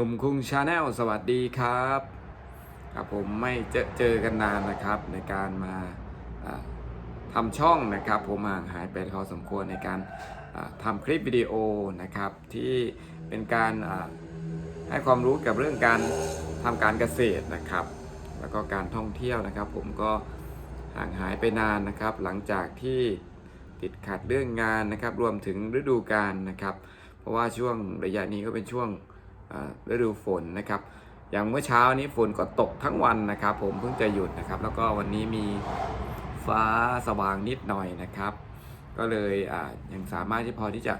หนุ่มคุงชาแนลสวัสดีครับครับผมไม่เจอเจอกันนานนะครับในการมาอ่าทำช่องนะครับ ผมห่างหายไปพอสมควรในการอ่าทำคลิปวิดีโอนะครับที่เป็นการให้ความรู้กับเรื่องการทำการเกษตรนะครับ แล้วก็การท่องเที่ยวนะครับ ผมก็ห่างหายไปนานนะครับ หลังจากที่ติดขัดเรื่องงานนะครับ รวมถึงฤดูกาลนะครับ เพราะว่าช่วงระยะนี้ก็เป็นช่วง ฤดูฝนนะครับอย่างเมื่อเช้านี้ฝนก็ตกทั้งวันนะครับ ผมเพิ่งจะหยุดนะครับ แล้วก็วันนี้มีฟ้าสว่างนิดหน่อยนะครับ ก็เลยยังสามารถที่พอที่จะ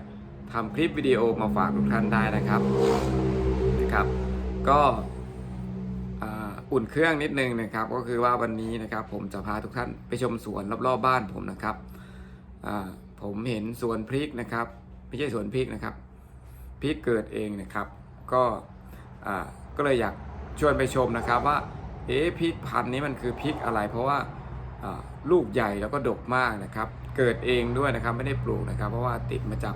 ทำคลิปวิดีโอมาฝากทุกท่านได้นะครับนะครับ ก็อุ่นเครื่องนิดนึงนะครับ ก็คือว่าวันนี้นะครับ ผมจะพาทุกท่านไปชมสวนรอบๆบ้านผมนะครับผมเห็นสวนพริกนะครับ ไม่ใช่สวนพริกนะครับพริกเกิดเองนะครับ ก็ก็เลยอยากชวนไปชมนะครับว่าเอ๊ะพริกพันธุ์นี้มันคือพริกอะไร เพราะว่าลูกใหญ่แล้วก็ดกมากนะครับ เกิดเองด้วยนะครับไม่ได้ปลูกนะครับ เพราะว่าติดมาจาก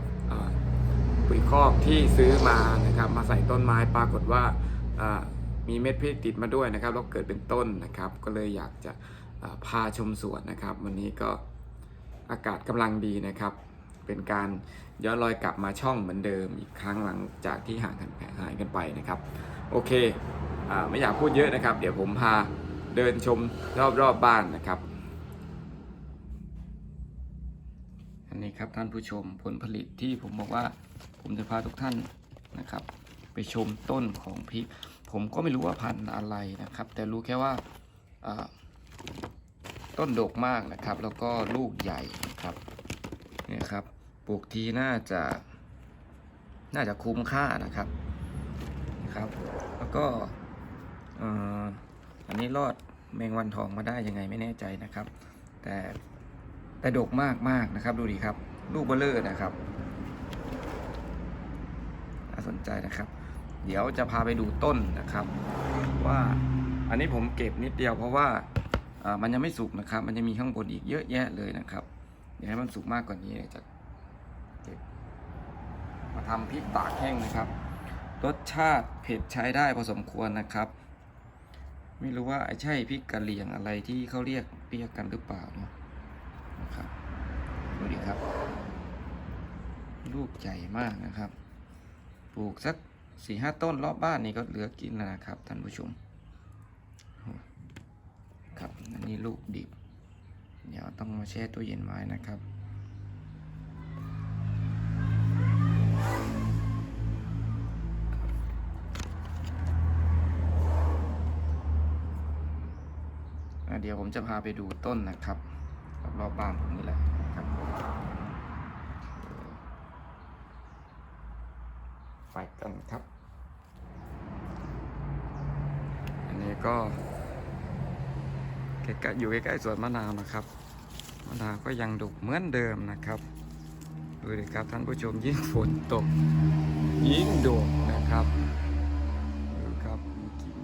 ปุ๋ยคอกที่ซื้อมานะครับ มาใส่ต้นไม้ปรากฏว่ามีเม็ดพริกติดมาด้วยนะครับแล้วเกิดเป็นต้นนะครับ ก็เลยอยากจะพาชมสวนนะครับ วันนี้ก็อากาศกำลังดีนะครับ เป็นการย้อนรอยกลับมาช่องเหมือนเดิมอีกครั้งหลังจากที่ห่างกันหายกันไปนะครับ โอเคอไม่อยากพูดเยอะนะครับ เดี๋ยวผมพาเดินชมรอบๆบบ้านนะครับ อันนี้ครับท่านผู้ชมผลผลิตที่ผมบอกว่าผมจะพาทุกท่านนะครับ ไปชมต้นของพริก ผมก็ไม่รู้ว่าพันธุ์อะไรนะครับ แต่รู้แค่ว่าต้นดกมากนะครับ แล้วก็ลูกใหญ่นะครับนี่ครับ ปลูกทีน่าจะน่าจะคุ้มค่านะครับนะครับ แล้วก็อันนี้รอดแมงวันทองมาได้ยังไงไม่แน่ใจนะครับ แต่แต่ดกมากมากนะครับดูดีครับ ลูกเบลเลอร์นะครับน่าสนใจนะครับ เดี๋ยวจะพาไปดูต้นนะครับ ว่าอันนี้ผมเก็บนิดเดียวเพราะว่ามันยังไม่สุกนะครับ มันจะมีข้างบนอีกเยอะแยะเลยนะครับอยากให้มันสุกมากกว่านี้เนี่ยจะเก็บ มาทำพริกตากแห้งนะครับ รสชาติเผ็ดใช้ได้พอสมควรนะครับ ไม่รู้ว่าไอ้ใช่พริกกะเหรี่ยงอะไรที่เขาเรียกเรียกกันหรือเปล่านะนะครับดูดิครับ ลูกใหญ่มากนะครับ ปลูกสักสี่ห้าต้นรอบบ้านนี่ก็เหลือกินแล้วนะครับท่านผู้ชมครับอันนี้ลูกดิบ เดี๋ยวต้องมาแช่ตู้เย็นไว้นะครับ เดี๋ยวผมจะพาไปดูต้นนะครับรอบๆบ้านผมนี่แหละนะครับไปกันครับ อันนี้ก็ใกล้ๆอยู่ใกล้ๆสวนมะนาวนะครับมะนาวก็ยังดกเหมือนเดิมนะครับดูดิครับท่านผู้ชมยิ่งฝนตก ยิ่งดกนะครับดูครับมีกิ่ง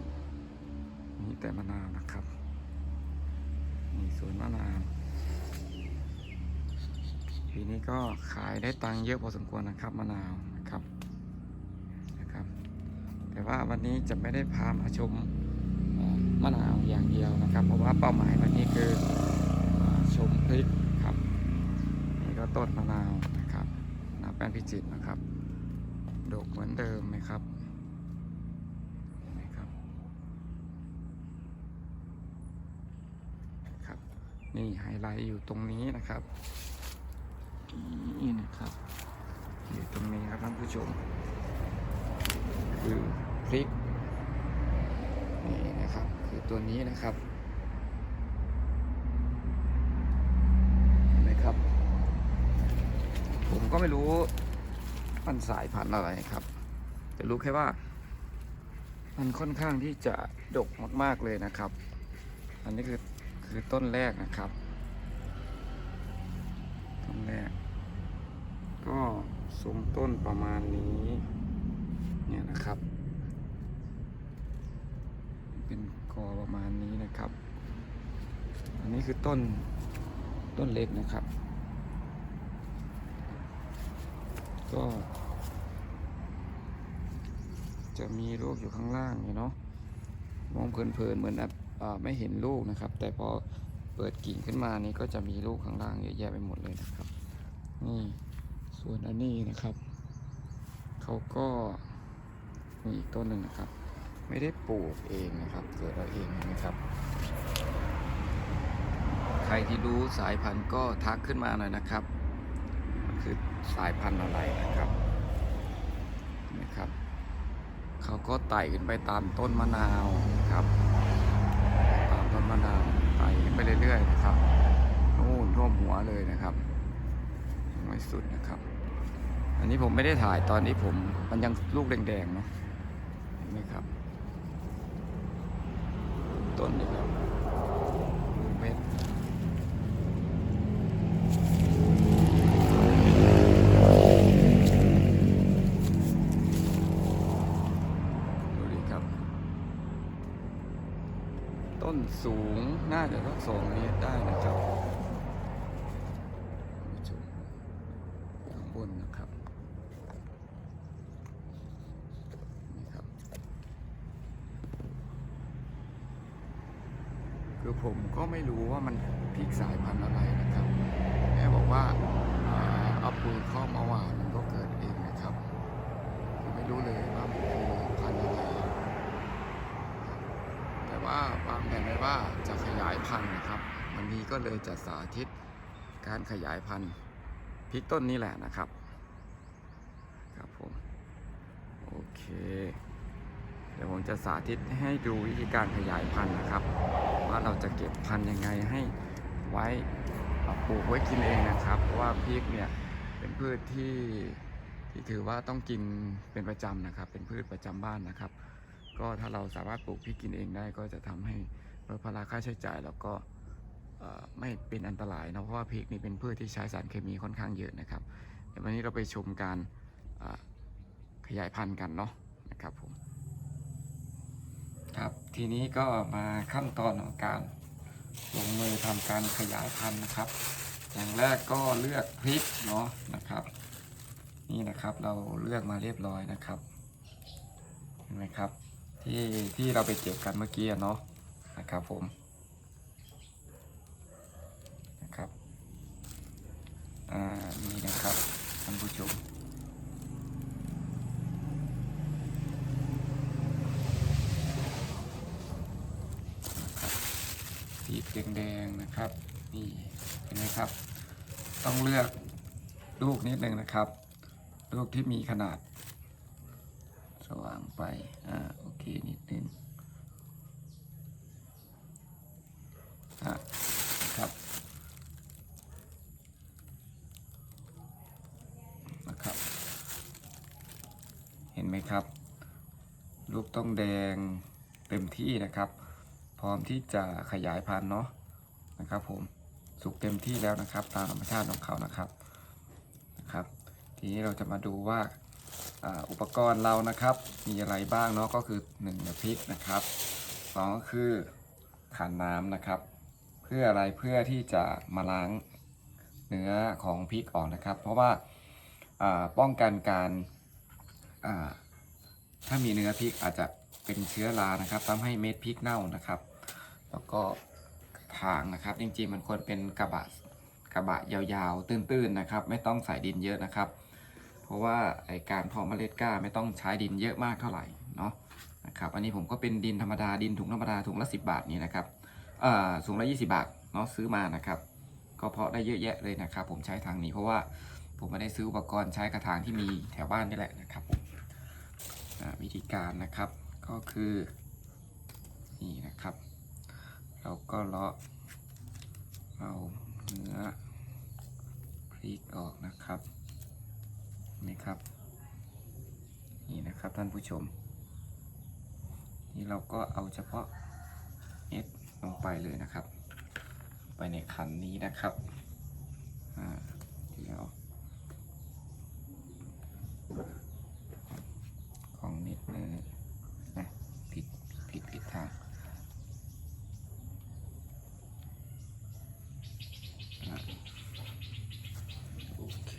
มีแต่มะนาวนะครับ สวนมะนาวปีนี้ก็ขายได้ตังค์เยอะพอสมควรนะครับมะนาวนะครับนะครับ แต่ว่าวันนี้จะไม่ได้พามาชมมะนาวอย่างเดียวนะครับ เพราะว่าเป้าหมายวันนี้คือชมพริกครับนี่ก็ต้นมะนาวนะครับนาวแป้นพิจิตรนะครับดกเหมือนเดิมไหมครับเห็นไหมครับครับ นี่ไฮไลท์อยู่ตรงนี้นะครับนี่นะครับอยู่ตรงนี้ครับท่านผู้ชม คือพริกนี่นะครับ คือตัวนี้นะครับเห็นไหมครับ ผมก็ไม่รู้มันสายพันธุ์อะไรครับ แต่รู้แค่ว่า มันค่อนข้างที่จะดกมาก ๆเลยนะครับ อันนี้คือ คือต้นแรกนะครับ ต้นแรก ก็ทรงต้นประมาณนี้ เนี่ยนะครับ เป็นกอประมาณนี้นะครับ อันนี้คือต้นต้นเล็กนะครับ ก็จะมีลูกอยู่ข้างล่างเนาะมองเพลินๆเหมือนอ่าไม่เห็นลูกนะครับ แต่พอ ปิดกิ่งขึ้นมานี่ก็จะมีลูกข้างล่างเยอะแยะไปหมดเลยนะครับ นี่ส่วนอันนี้นะครับเขาก็มีอีกต้นหนึ่งนะครับ ไม่ได้ปลูกเองนะครับ เกิดเราเองนะครับ ใครที่รู้สายพันธุ์ก็ทักขึ้นมาหน่อยนะครับ คือสายพันธุ์อะไรนะครับนะครับเขาก็ไต่ขึ้นไปตามต้นมะนาวนะครับ ตามต้นมะนาว นไปเรื่อยๆนะครับนู่นท่วมหัวเลยนะครับยังไม่สุดนะครับ อันนี้ผมไม่ได้ถ่ายตอนนี้ผมมันยังลูกแดงๆเนาะเห็นไหมครับ ต้นนี้ครับดูเม็ดดูดิครับ ต้น สูงน่าจะสักสองเมตรได้นะครับชมข้างบนนะครับนี่ครับ คือผมก็ไม่รู้ว่ามันพริกสายพันธุ์อะไรนะครับแม่บอกว่าอาเอาปุ๋ยข้ามาหว่านมันก็เกิดเองนะครับ ไม่รู้เลยว่ามันคือพันธุ์อะไร แต่ว่า ว้ว่าจะขยายพันธุ์นะครับ วันนี้ก็เลยจะสาธิตการขยายพันธุ์พริกต้นนี้แหละนะครับ ครับผมโอเค เดี๋ยวผมจะสาธิตให้ดูวิธีการขยายพันธุ์นะครับ ว่าเราจะเก็บพันธุ์ยังไงให้ไว้ปลูกไว้กินเองนะครับ เพราะว่าพริกเนี่ยเป็นพืชที่ที่ถือว่าต้องกินเป็นประจำนะครับ เป็นพืชประจำบ้านนะครับ ก็ถ้าเราสามารถปลูกพริกกินเองได้ก็จะทำให้ ลดภาระค่าใช้จ่ายแล้วก็ไม่เป็นอันตรายนะเพราะว่าพริกนี่เป็นพืชที่ใช้สารเคมีค่อนข้างเยอะนะครับเดี๋ยววันนี้เราไปชมการขยายพันธุ์กันเนาะนะครับผมครับทีนี้ก็มาขั้นตอนของการลงมือทำการขยายพันธุ์นะครับ อย่างแรกก็เลือกพริกเนาะนะครับ นี่นะครับเราเลือกมาเรียบร้อยนะครับเห็นไหมครับที่ที่เราไปเก็บกันเมื่อกี้เนาะ นะครับผมนะครับนี่นะครับท่านผู้ชมสีแดงๆนะครับนี่เห็นไหมครับ ต้องเลือกลูกนิดนึงนะครับ ลูกที่มีขนาด สว่างไปอ่าโอเคนิดนึงอะ ครับนะครับ เห็นไหมครับ ลูกต้องแดงเต็มที่นะครับ พร้อมที่จะขยายพันธุ์เนาะนะครับผมสุกเต็มที่แล้วนะครับ ตามธรรมชาติของเขานะครับนะครับ ทีนี้เราจะมาดูว่าอุปกรณ์เรานะครับ มีอะไรบ้างเนาะก็คือ1นึ่งพริกนะครับสองก็คือขันน้ำนะครับ พื่ออะไรเพื่อที่จะมาล้างเนื้อของพริกออกนะครับ เพราะว่าป้องกันการถ้ามีเนื้อพริกอาจจะเป็นเชื้อรานะครับทำให้เม็ดพริกเน่านะครับ แล้วก็ถางนะครับ จริงๆมันควรเป็นกระบะกระบะยาวๆ ตื้นๆนะครับ ไม่ต้องใส่ดินเยอะนะครับ เพราะว่าไอการเพาะเมล็ดกล้าไม่ต้องใช้ดินเยอะมากเท่าไหร่เนาะนะครับ อันนี้ผมก็เป็นดินธรรมดาดินถุงธรรมดาถุงละ10บาทนี่นะครับ เอ่อถุงละ20 บาทเนาะซื้อมานะครับ ก็เพาะได้เยอะแยะเลยนะครับ ผมใช้ทางนี้เพราะว่าผมไม่ได้ซื้ออุปกรณ์ใช้กระถางที่มีแถวบ้านนี่แหละนะครับผมวิธีการนะครับก็คือนี่นะครับ เราก็เลาะเอาเนื้อพริกออกนะครับนี่ครับ นี่นะครับท่านผู้ชม นี่เราก็เอาเฉพาะ ลงไปเลยนะครับ ไปในขันนี้นะครับอ่าเดี๋ยวของนิดนึงนะผิดผิดผิดทางโอเค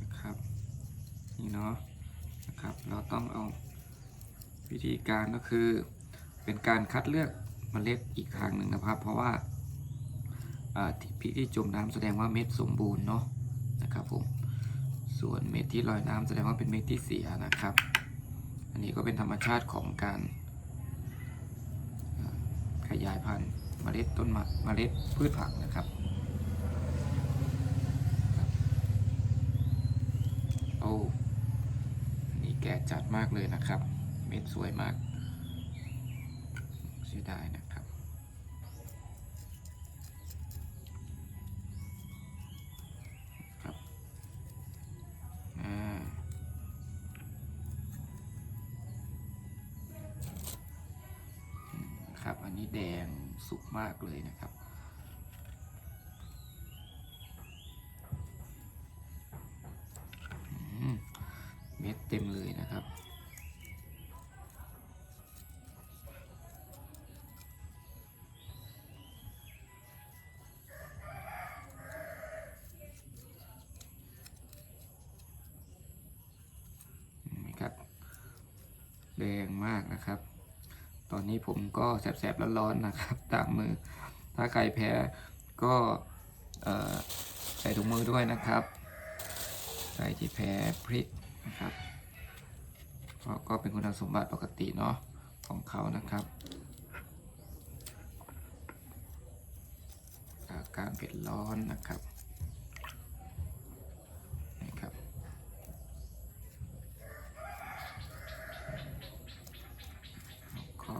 นะครับ นี่เนาะนะครับ เราต้องเอาวิธีการก็คือเป็นการคัดเลือก เมล็ดอีกครั้งหนึ่งนะครับ เพราะว่าที่พริกที่จมน้ำแสดงว่าเม็ดสมบูรณ์เนาะนะครับผมส่วนเม็ดที่ลอยน้ำแสดงว่าเป็นเม็ดที่เสียนะครับ อันนี้ก็เป็นธรรมชาติของการขยายพันธุ์เมล็ดต้นมเมล็ดพืชผักนะครับโอ้อันนี่แก่จัดมากเลยนะครับ เม็ดสวยมากเสียดายนะ ครับ อันนี้แดงสุกมากเลยนะครับ ผมก็แสบๆร้อนๆนะครับ ตามมือ ถ้าใครแพ้ก็ใส่ถุงมือด้วยนะครับ ใครที่แพ้พริกนะครับกก็เป็นคุณสมบัติปกติเนาะของเขานะครับ อาการเผ็ดร้อนนะครับนี่ครับ แล้วก็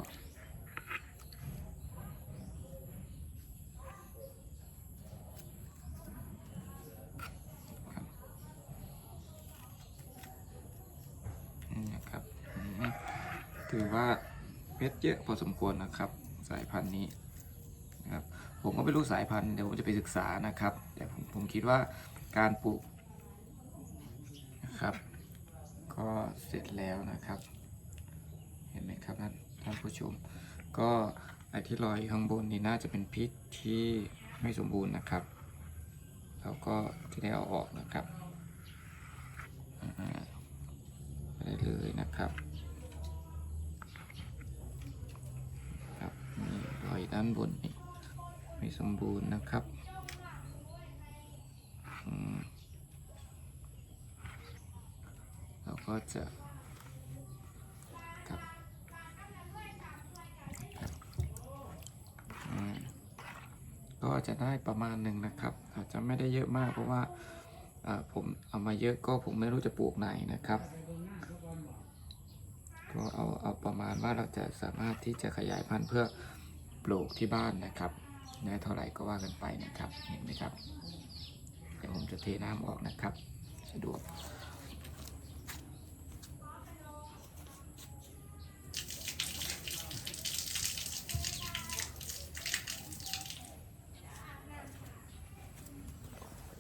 ครับนี่นะครับอืม ถือว่าเม็ดเยอะพอสมควรนะครับ สายพันธุ์นี้นะครับผมก็ไม่รู้สายพันธุ์เดี๋ยวผมจะไปศึกษานะครับ แต่ผมผมคิดว่าการปลูกนะครับ ก็เสร็จแล้วนะครับ เห็นไหมครับท่านท่านผู้ชม ก็ไอที่ลอยข้างบนนี่น่าจะเป็นพริกที่ไม่สมบูรณ์นะครับแล้วก็ที่ได้เอาออกนะครับไปได้เลยนะครับนี่ รอยด้านบนนี่ไม่สมบูรณ์นะครับเราก็จะครับก็จะได้ประมาณหนึ่งนะครับ อาจจะไม่ได้เยอะมากเพราะว่าอ่าผมเอามาเยอะก็ผมไม่รู้จะปลูกไหนนะครับ ก็เอาเอาประมาณว่าเราจะสามารถที่จะขยายพันธุ์เพื่อ ปลูกที่บ้านนะครับได้เท่าไหร่ก็ว่ากันไปนะครับ เห็นไหมครับ เดี๋ยวผมจะเทน้ำออกนะครับ สะดวก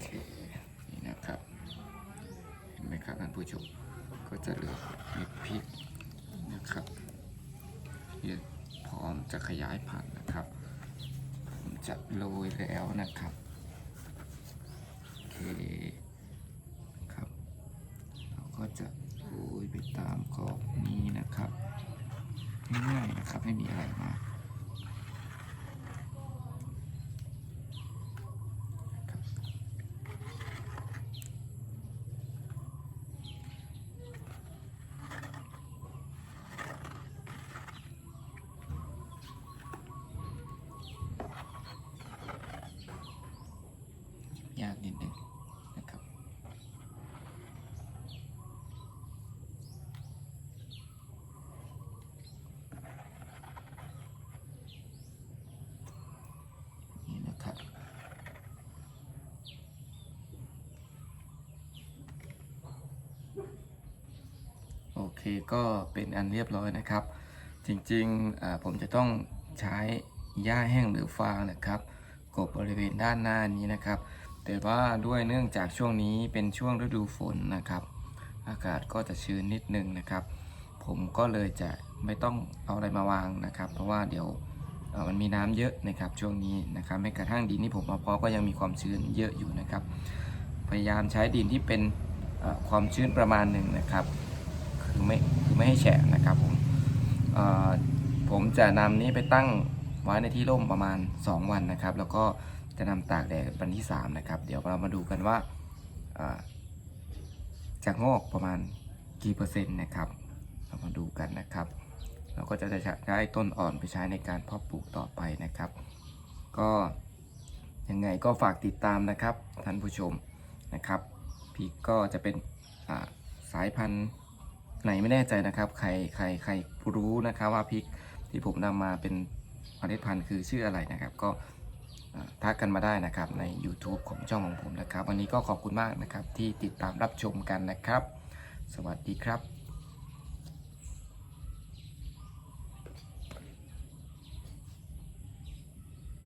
คนี่นะครับเห็นไหมครับท่านผู้ชมก็จะเหลือเม็ดพริกนะครับที่พร้อมจะขยายพันธุ์ จะโรยแล้วนะครับโอเคครับ เราก็จะโรยไปตามขอบนี้นะครับง่ายๆนะครับไม่มีอะไรมาก ยากนิดนึงนะครับ นี่นะครับ โอเคก็เป็นอันเรียบร้อยนะครับ จริงๆผมจะต้องใช้หญ้าแห้งหรือฟางนะครับกบบริเวณด้านหน้านี้นะครับ แต่ว่าด้วยเนื่องจากช่วงนี้เป็นช่วงฤดูฝนนะครับ อากาศก็จะชื้นนิดนึงนะครับ ผมก็เลยจะไม่ต้องเอาอะไรมาวางนะครับ เพราะว่าเดี๋ยวมันมีน้ำเยอะนะครับช่วงนี้นะครับแม้กระทั่งดินที่ผมเอาเพาะก็ยังมีความชื้นเยอะอยู่นะครับ พยายามใช้ดินที่เป็นความชื้นประมาณหนึ่งนะครับ คือไม่คือไม่ให้แฉะนะครับผมผมจะนำนี้ไปตั้งไว้ในที่ร่มประมาณ 2 วันนะครับ แล้วก็ จะนำตากแดดวันที่ 3 นะครับ เดี๋ยวเรามาดูกันว่าจะงอกประมาณกี่เปอร์เซ็นต์นะครับ เรามาดูกันนะครับ เราก็จะใช้ต้นอ่อนไปใช้ในการเพาะปลูกต่อไปนะครับ ก็ยังไงก็ฝากติดตามนะครับท่านผู้ชมนะครับพริกก็จะเป็นสายพันธุ์ไหนไม่แน่ใจนะครับ ใครใครใครรู้นะครับว่าพริกที่ผมนำมาเป็นเมล็ดพันธุ์คือชื่ออะไรนะครับ ก็ ทักกันมาได้นะครับใน YouTube ของช่องของผมนะครับ วันนี้ก็ขอบคุณมากนะครับที่ติดตามรับชมกันนะครับ สวัสดีครับ